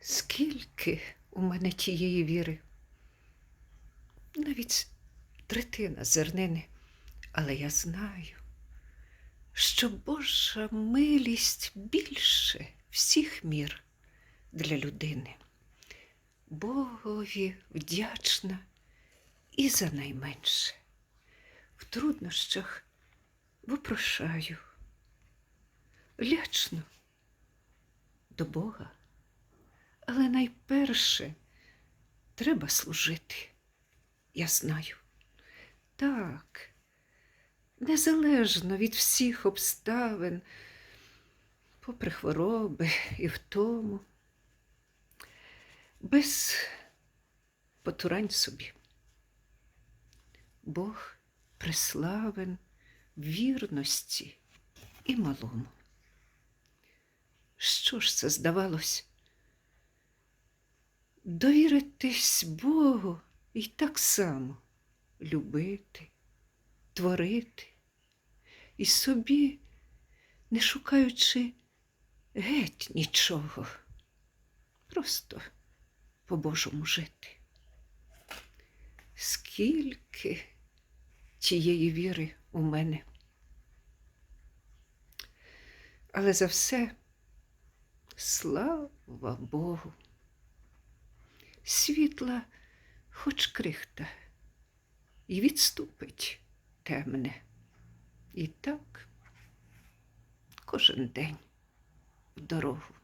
Скільки у мене тієї віри? Навіть третина зернини, але я знаю, що Божа милість більше всіх мір для людини. Богові вдячна і за найменше. В труднощах випрошаю. Лячно до Бога. Але найперше треба служити. Я знаю. Так, незалежно від всіх обставин, попри хвороби і втому, без потурань собі. Бог преславен вірності і малому. Що ж це здавалось? Довіритись Богу і так само любити, творити і собі, не шукаючи геть нічого, просто по-божому жити. Скільки тієї віри у мене. Але за все слава Богу. Світла хоч крихта, і відступить темне. І так кожен день в дорогу.